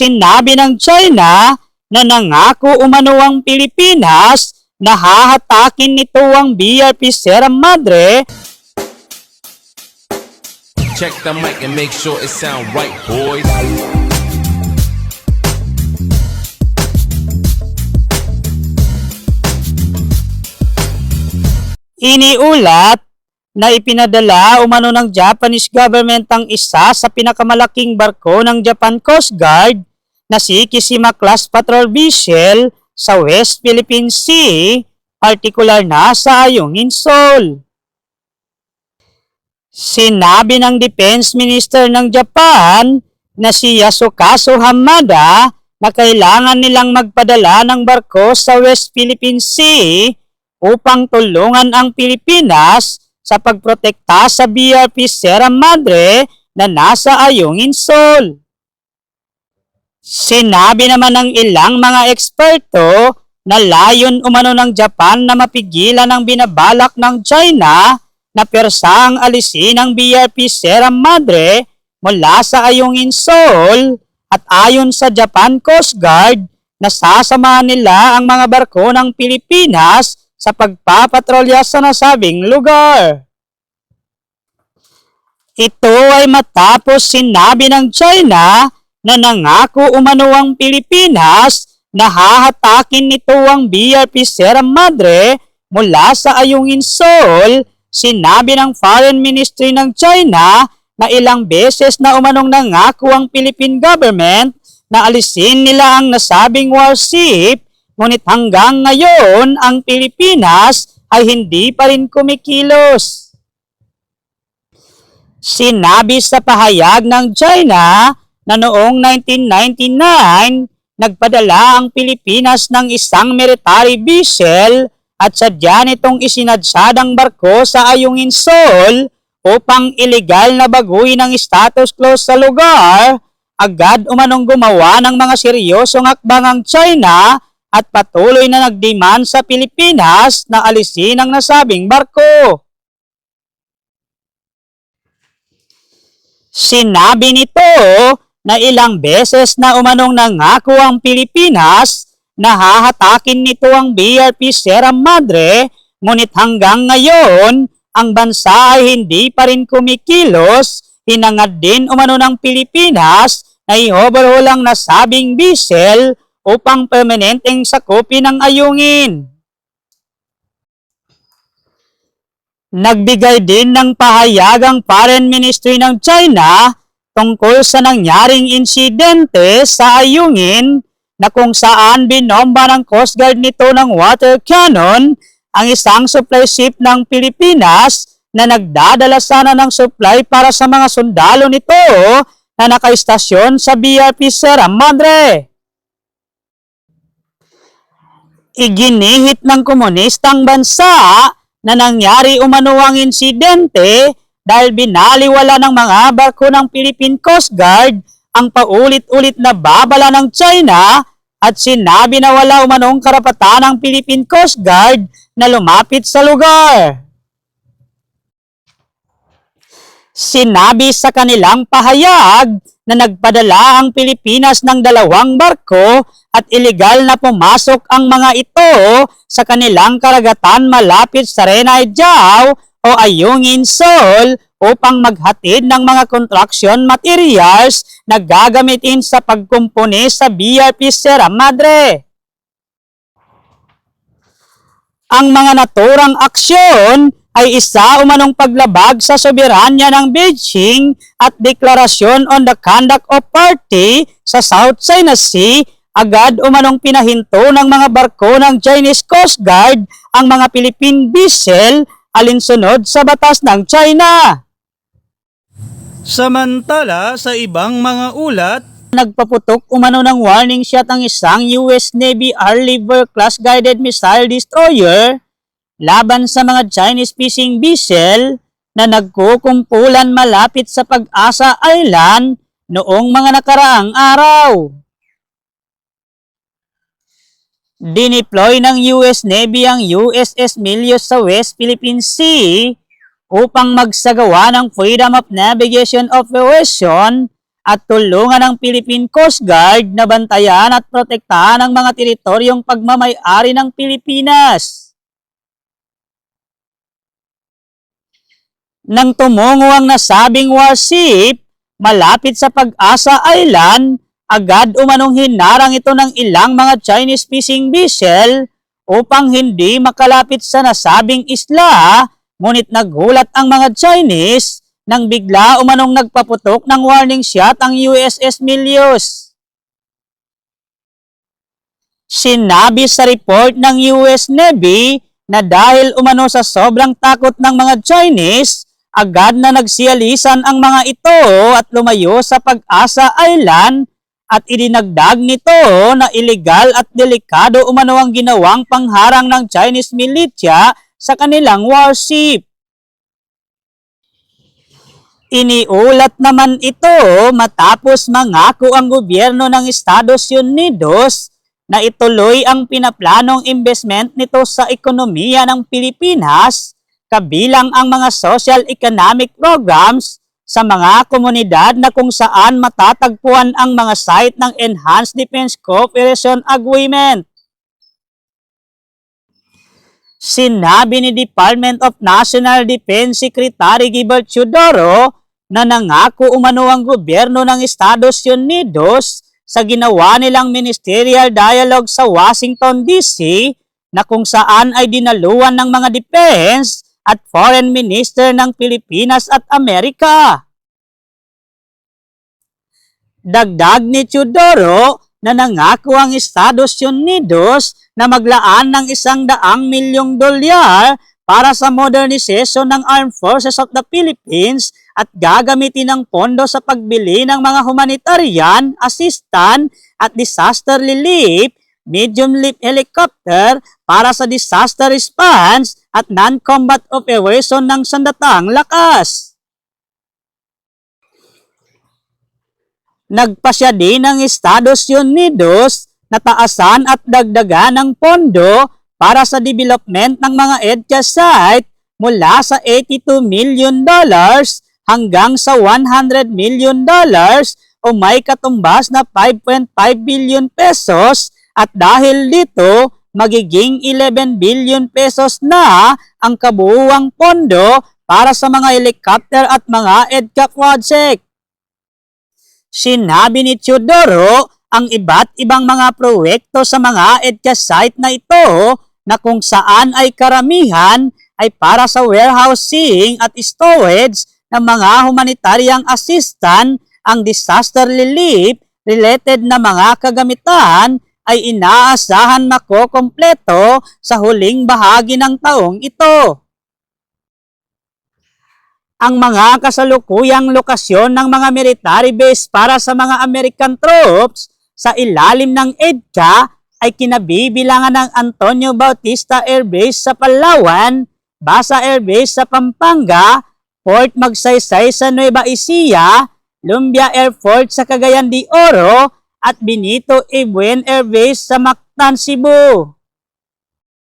sinabi ng China na nangako umano ang Pilipinas na hahatakin nito ang BRP Sierra Madre Check the mic and make sure it sound right, boys. Iniulat na ipinadala umano ng Japanese government ang isa sa pinakamalaking barko ng Japan Coast Guard na si Kishima Class Patrol Vessel sa West Philippine Sea, partikular na sa Ayungin Shoal. Sinabi ng Defense Minister ng Japan na si Yasukazu Hamada na kailangan nilang magpadala ng barko sa West Philippine Sea upang tulungan ang Pilipinas sa pagprotekta sa BRP Sierra Madre na nasa Ayungin Shoal. Sinabi naman ng ilang mga eksperto na layon umano ng Japan na mapigilan ang binabalak ng China na persang alisin ang BRP Sierra Madre mula sa Ayungin Shoal at ayon sa Japan Coast Guard, nasasamahan nila ang mga barko ng Pilipinas sa pagpapatrolya sa nasabing lugar. Ito ay matapos sinabi ng China na nangako umano ang Pilipinas na hahatakin nito ang BRP Sierra Madre mula sa Ayungin Shoal, sinabi ng Foreign Ministry ng China na ilang beses na umanong nangako ang Philippine government na alisin nila ang nasabing warship, ngunit hanggang ngayon ang Pilipinas ay hindi pa rin kumikilos. Sinabi sa pahayag ng China na noong 1999, nagpadala ang Pilipinas ng isang military vessel at sadya nitong isinadsadang barko sa Ayungin Shoal upang ilegal na baguhin ang status quo sa lugar, agad umanong gumawa ng mga seryosong hakbang ang China at patuloy na nagdemand sa Pilipinas na alisin ang nasabing barko. Sinabi nito na ilang beses na umanong nangako ang Pilipinas na hahatakin nito ang BRP Sierra Madre, ngunit hanggang ngayon, ang bansa ay hindi pa rin kumikilos, hinangad din umano ng Pilipinas na i-overhaul ang nasabing diesel upang permanenteng sakupin ang ayungin. Nagbigay din ng pahayag ang Foreign Ministry ng China tungkol sa nangyaring insidente sa ayungin na kung saan binomba ng Coast Guard nito ng water cannon ang isang supply ship ng Pilipinas na nagdadala sana ng supply para sa mga sundalo nito na nakaistasyon sa BRP Sierra Madre. Iginihit ng komunistang bansa na nangyari umano ang insidente dahil binaliwala ng mga barko ng Philippine Coast Guard ang paulit-ulit na babala ng China at sinabi na wala umanong karapatan ng Philippine Coast Guard na lumapit sa lugar. Sinabi sa kanilang pahayag na nagpadala ang Pilipinas ng dalawang barko at ilegal na pumasok ang mga ito sa kanilang karagatan malapit sa Renai Jiao o Ayungin Shoal upang maghatid ng mga construction materials na gagamitin sa pagkumpuni sa BRP Sierra Madre. Ang mga naturang aksyon ay isa umanong paglabag sa soberanya ng Beijing at deklarasyon on the conduct of party sa South China Sea agad umanong pinahinto ng mga barko ng Chinese Coast Guard ang mga Philippine vessel alinsunod sa batas ng China. Samantala sa ibang mga ulat, Nagpaputok umano ng warning shot ang isang US Navy Arleigh class guided missile destroyer laban sa mga Chinese fishing vessel na nagkukumpulan malapit sa Pag-asa Island noong mga nakaraang araw. Dineploy ng US Navy ang USS Milius sa West Philippine Sea upang magsagawa ng Freedom of Navigation Operation at tulungan ang Philippine Coast Guard na bantayan at protektahan ang mga teritoryong pagmamay-ari ng Pilipinas. Nang tumungo ang nasabing warship, malapit sa Pag-asa Island, agad umanong hinarang ito ng ilang mga Chinese fishing vessel upang hindi makalapit sa nasabing isla, ngunit nagulat ang mga Chinese nang bigla umanong nagpaputok ng warning shot ang USS Milius. Sinabi sa report ng US Navy na dahil umano sa sobrang takot ng mga Chinese, agad na nagsiyalisan ang mga ito at lumayo sa Pag-asa Island at idinagdag nito na illegal at delikado umano ang ginawang pangharang ng Chinese militia sa kanilang warship. Iniulat naman ito matapos mangako ang gobyerno ng Estados Unidos na ituloy ang pinaplanong investment nito sa ekonomiya ng Pilipinas kabilang ang mga social economic programs sa mga komunidad na kung saan matatagpuan ang mga site ng Enhanced Defense Cooperation Agreement. Sinabi ni Department of National Defense Secretary Gilbert Chodoro na nangako umano ang gobyerno ng Estados Unidos sa ginawa nilang ministerial dialogue sa Washington DC na kung saan ay dinaluan ng mga defense at foreign minister ng Pilipinas at Amerika. Dagdag ni Chodoro na nangako ang Estados Unidos na maglaan ng isang daang milyong dolyar para sa modernization ng Armed Forces of the Philippines at gagamitin ang pondo sa pagbili ng mga humanitarian, assistant at disaster relief, medium lift helicopter para sa disaster response at non-combat operation ng sandatang lakas. Nagpasya din ng Estados Unidos na taasan at dagdagan ng pondo para sa development ng mga EDCA site mula sa 82 million dollars hanggang sa 100 million dollars o may katumbas na 5.5 billion pesos at dahil dito magiging 11 billion pesos na ang kabuuang pondo para sa mga helicopter at mga EDCA project. Sinabi ni Teodoro ang iba't ibang mga proyekto sa mga EDCA site na ito na kung saan ay karamihan ay para sa warehousing at storage ng mga humanitariang assistant ang disaster relief related na mga kagamitan ay inaasahan makokompleto sa huling bahagi ng taong ito. Ang mga kasalukuyang lokasyon ng mga military base para sa mga American troops sa ilalim ng EDCA ay kinabibilangan ng Antonio Bautista Air Base sa Palawan, Basa Air Base sa Pampanga, Fort Magsaysay sa Nueva Ecija, Lumbia Air Fort sa Cagayan de Oro, at Benito A. Buen Air Base sa Mactan, Cebu.